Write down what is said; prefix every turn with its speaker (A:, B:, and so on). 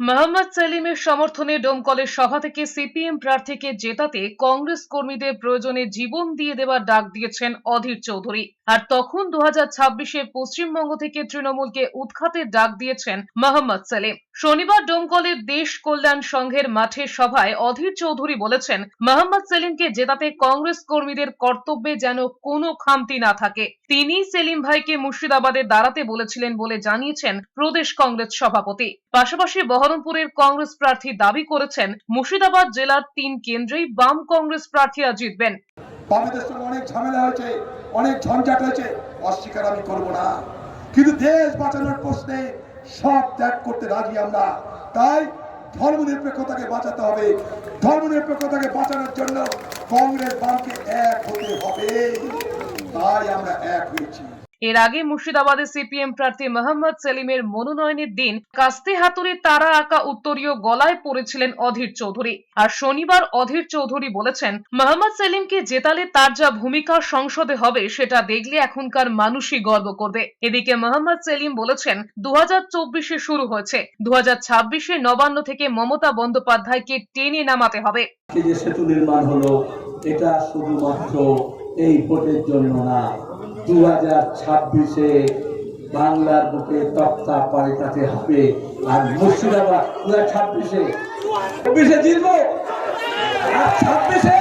A: মোহাম্মদ সেলিমের সমর্থনে ডোমকলের সভা থেকে সিপিএম প্রার্থীকে জেতাতে কংগ্রেস কর্মীদের প্রয়োজনে জীবন দিয়ে দেওয়ার ডাক দিয়েছেন অধীর চৌধুরী। আর তখন দু হাজার পশ্চিমবঙ্গ থেকে তৃণমূলকে উৎখাতের ডাক দিয়েছেন মোহাম্মদ সেলিম। শনিবার ডোমকলের দেশ কল্যাণ সংঘের মাঠে সভায় অধীর চৌধুরী বলেছেন, মোহাম্মদ সেলিমকে জেতাতে কংগ্রেস কর্মীদের কর্তব্যে যেন কোনো খামতি না থাকে। তিনি সেলিম ভাইকে মুর্শিদাবাদে দাঁড়াতে বলেছিলেন বলে জানিয়েছেন প্রদেশ কংগ্রেস সভাপতি। পাশাপাশি বহরমপুরের কংগ্রেস প্রার্থী দাবি করেছেন, মুর্শিদাবাদ জেলার তিন কেন্দ্রেই বাম কংগ্রেস প্রার্থীরা জিতবেন
B: অনেক ঝামেলা হয়েছে, অনেক ঝঞ্ঝাট হয়েছে, অস্বীকার আমি করব না। কিন্তু দেশ বাঁচানোর প্রশ্নে সব ত্যাগ করতে রাজি আমরা। তাই ধর্মনিরপেক্ষতাকে বাঁচাতে হবে। ধর্মনিরপেক্ষতাকে বাঁচানোর জন্য কংগ্রেস বামকে এক হতে হবে। তাই আমরা এক হয়েছি।
A: এর আগে মুর্শিদাবাদে সিপিএম প্রার্থী মোহাম্মদ সেলিমের মনোনয়নের দিন কাস্তে হাতুড়ির তারা আঁকা উত্তরীয় গলায় পড়েছিলেন অধীর চৌধুরী। আর শনিবার অধীর চৌধুরী বলেছেন, মোহাম্মদ সেলিমকে জেতালে তার যা ভূমিকা সংসদে হবে সেটা দেখলে এখনকার মানুষই গর্ব করবে। এদিকে মোহাম্মদ সেলিম বলেছেন দু হাজার শুরু হয়েছে। দু হাজার নবান্ন থেকে মমতা বন্দ্যোপাধ্যায়কে টেনে নামাতে হবে।
C: যে সেতু নির্মাণ হলো, এটা শুধুমাত্র এই ভোটের জন্য না। দু হাজার ছাব্বিশে বাংলার বুকে তক্তা পাল্টাতে হবে। আর মুর্শিদাবাদ দু হাজার ছাব্বিশে চব্বিশে জিতবো। আর ছাব্বিশে